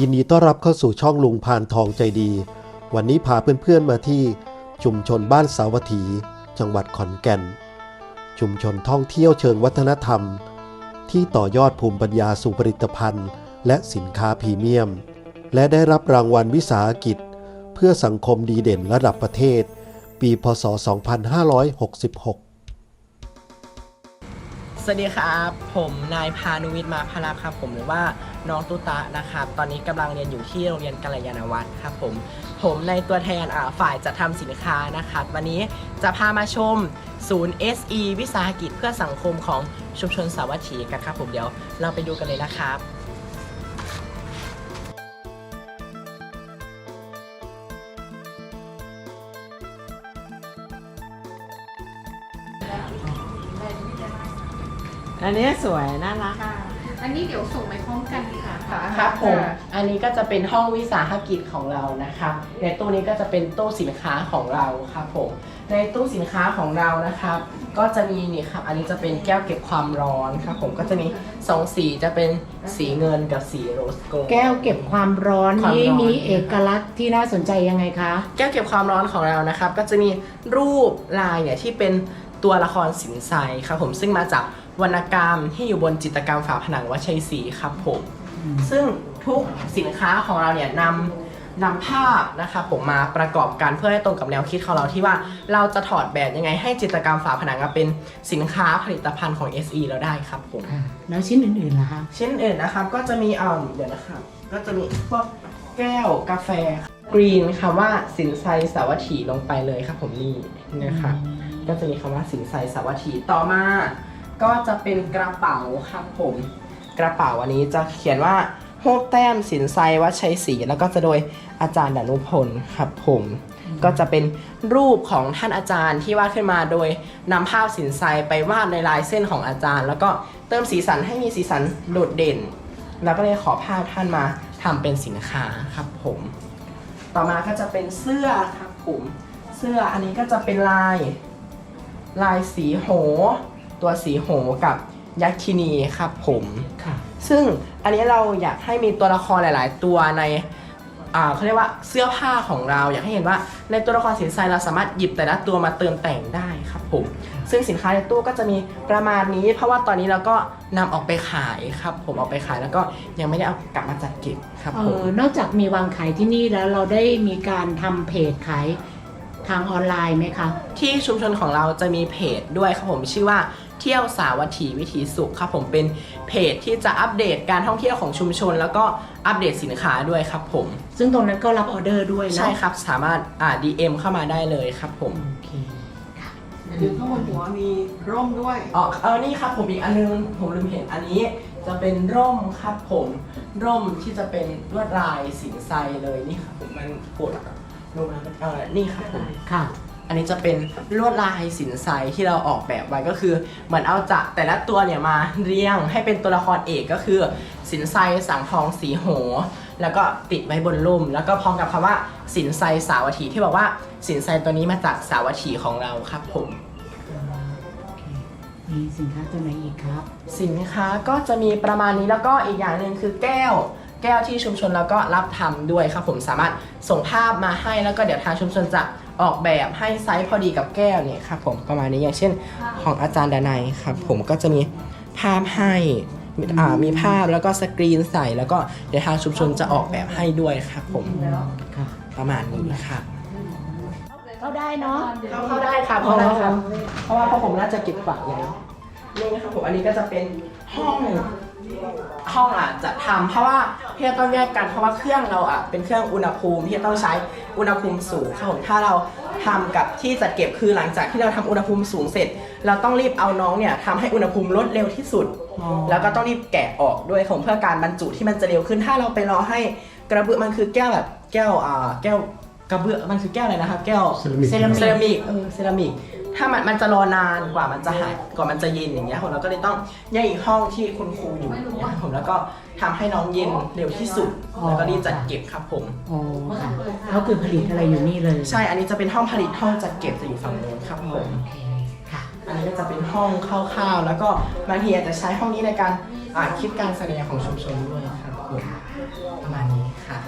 ยินดีต้อนรับเข้าสู่ช่องลุงพานทองใจดี วันนี้พาเพื่อนๆมาที่ชุมชนบ้านสาวัตถี จังหวัดขอนแก่น ชุมชนท่องเที่ยวเชิงวัฒนธรรม ที่ต่อยอดภูมิปัญญาสู่ผลิตภัณฑ์ และสินค้าพรีเมียม และได้รับรางวัลวิสาหกิจ เพื่อสังคมดีเด่นระดับประเทศ ปีพศ 2566 สวัสดีครับ ผมนายพานุวิทย์มาพลาครับ ผมหรือว่าน้องตุตะนะครับ ตอนนี้กำลังเรียนอยู่ที่โรงเรียนกัลยาณวัฒน์ครับผมผมในตัวแทนฝ่ายจัดทำสินค้านะครับ วันนี้จะพามาชมศูนย์ SE วิสาหกิจเพื่อสังคมของชุมชนสาวัตถีกันครับผมเดี๋ยวเราไปดูกันเลยนะครับ อันนี้สวยน่ารักค่ะ อันนี้เดี๋ยวส่งไปพร้อมกันดีกว่าค่ะครับผมอันนี้ก็จะเป็นห้องวิสาหกิจของเรานะครับในตู้นี้ก็จะเป็นตู้สินค้าของเราครับผมในตู้สินค้าของเรานะครับก็จะมีนี่ครับอันนี้จะเป็นแก้วเก็บความร้อนครับผมก็จะมีสองสีจะเป็นสีเงินกับสีโรสโกลด์แก้วเก็บความร้อนความนี้ร้อนมีเอกลักษณ์ที่น่าสนใจยังไงคะแก้วเก็บความร้อนของเรานะครับ ก็จะมีรูปลายเนี่ยที่เป็นตัวละครสินไซครับผมซึ่งมาจาก วรรณกรรมที่อยู่บนจิตรกรรมฝาผนังวัดชัยศรีครับผมซึ่งทุกสินค้าของเราเนี่ยนำนำภาพนะครับผมมาประกอบกันเพื่อให้ตรงกับแนวคิดของเราที่ว่าเราจะถอดแบบยังไงให้จิตรกรรมฝาผนังมาเป็นสินค้าผลิตภัณฑ์ของ SE เราได้ครับผมค่ะแล้วชิ้นอื่นๆล่ะคะชิ้นอื่นนะครับก็จะมีอ่าเดี๋ยวนะครับก็จะมีพวกแก้วกาแฟกรีนคำว่าสินไซสาวัตถีลงไปเลยครับผมนี่นะครับก็จะมีคำว่าสินไซสาวัตถีต่อมา ก็จะเป็นกระเป๋าครับผม กระเป๋าอันนี้จะเขียนว่าโฮกแต้มสินไซวัดชัยศรีแล้วก็จะโดยอาจารย์ดนุพลครับผม ก็จะเป็นรูปของท่านอาจารย์ที่วาดขึ้นมาโดยนำภาพสินไซไปวาดในลายเส้นของอาจารย์ แล้วก็เติมสีสันให้มีสีสันโดดเด่น แล้วก็เลยขอภาพท่านมาทำเป็นสินค้าครับผม ต่อมาก็จะเป็นเสื้อครับผม เสื้ออันนี้ก็จะเป็นลายลายสีโห ตัวสีโหกับยักษินีครับผม ค่ะ ซึ่งอันนี้เราอยากให้มีตัวละครหลาย ๆ ตัวในอ่าเขาเรียกว่าเสื้อผ้าของเราอยากให้เห็นว่าในตัวละครสินไซเราสามารถหยิบแต่ละตัวมาเติมแต่งได้ครับผม ซึ่งสินค้าในตู้ก็จะมีประมาณนี้ เพราะว่าตอนนี้เราก็นำออกไปขายครับ ผมเอาไปขายแล้วก็ยังไม่ได้เอากลับมาจัดเก็บครับเอผม อนอกจากมีวางขายที่นี่แล้วเราได้มีการทำเพจขาย ทางออนไลน์ไหมคะ ที่ชุมชนของเราจะมีเพจด้วยครับผมชื่อว่าเที่ยวสาวัตถีวิถีสุขครับผมเป็นเพจที่จะอัปเดตการท่องเที่ยวของชุมชน แล้วก็อัปเดตสินค้าด้วยครับผม ซึ่งตรงนั้นก็รับออเดอร์ด้วยเนอะใช่ครับสามารถอ่า DM เข้ามาได้เลยครับผมโอเคค่ะดูข้างบนหัวมีร่มด้วยอ๋อเออนี่ครับผมอีกอันนึงผมลืมเห็นอันนี้ จะเป็นร่มครับผม ร่มที่จะเป็นลวดลายสินไซเลยนี่ครับผมมันกด ลงมาเออนี่ครับผมค่ะ อันนี้จะเป็นลวดลายสินไซที่เราออกแบบไว้ก็คือเหมือนเอาจากแต่ละตัวเนี่ยมาเรียงให้เป็นตัวละครเอกก็คือ สินไซสังทองสีโห แล้วก็ติดไว้บนร่ม แล้วก็พร้อมกับคำว่าสินไซสาวัตถีที่บอกว่าสินไซตัวนี้มาจากสาวัตถีของเราครับผมโอเคมีสินค้าตัวไหนอีกครับ สินค้าก็จะมีประมาณนี้แล้วก็อีกอย่างหนึ่งคือแก้วแก้วที่ชุมชนเราก็รับทำด้วยครับผมสามารถส่งภาพมาให้แล้วก็เดี๋ยวทางชุมชนจะออกแบบให้ไซส์พอดีกับแก้วเนี่ยครับผมประมาณนี้อย่างเช่นของอาจารย์ดนัยครับผมก็จะมีภาพให้มีอ่ามีภาพแล้วก็สกรีนใส่ แล้วก็เดี๋ยวทางชุมชนจะออกแบบให้ด้วยครับผมค่ะประมาณนี้ครับเข้าได้เนาะเข้าเข้าได้ครับเข้าได้ครับเพราะว่าพวกผมน่าจะเก็บฝากอย่างนี่นะครับผมอันนี้ก็จะเป็นห้อง ห้องอะจะทำเพราะว่าพี่ต้องแยกกันเพราะว่าเครื่องเราอะเป็นเครื่องอุณหภูมิที่ต้องใช้อุณหภูมิสูงครับผมถ้าเราทำกับที่จัดเก็บคือหลังจากที่เราทำอุณหภูมิสูงเสร็จ เราต้องรีบเอาน้องเนี่ยทำให้อุณหภูมิลดเร็วที่สุดอ๋อแล้วก็ต้องรีบแกะออกด้วยครับผมเพื่อการบรรจุที่มันจะเร็วขึ้น ถ้าเราไปรอให้กระเบื้องมันคือแก้วแบบแก้วอ่าแก้วกระเบื้องมันคือแก้วอะไรนะครับ แก้วเซรามิกเซรามิกเซรามิกเออเซรามิก ถ้ามันมันจะรอนานกว่ามันจะหายกว่ามันจะเย็นอย่างเงี้ยผมเราก็เลยต้องแยกอีกห้องที่คุณครูอยู่อย่างเงี้ยผมแล้วก็ทำให้น้องเย็นเร็วที่สุดแล้วก็รีบจัดเก็บครับผม อ๋อค่ะเขาคือผลิตอะไรอยู่นี่เลยใช่ อันนี้จะเป็นห้องผลิตห้องจัดเก็บจะอยู่ฝั่งโน้นครับผม โอเคค่ะ อันนี้ก็จะเป็นห้องคร่าวๆ แล้วก็บางทีอาจจะใช้ห้องนี้ในการอ่าคิดการแสดงของชุมชนด้วยครับผมประมาณนี้ค่ะ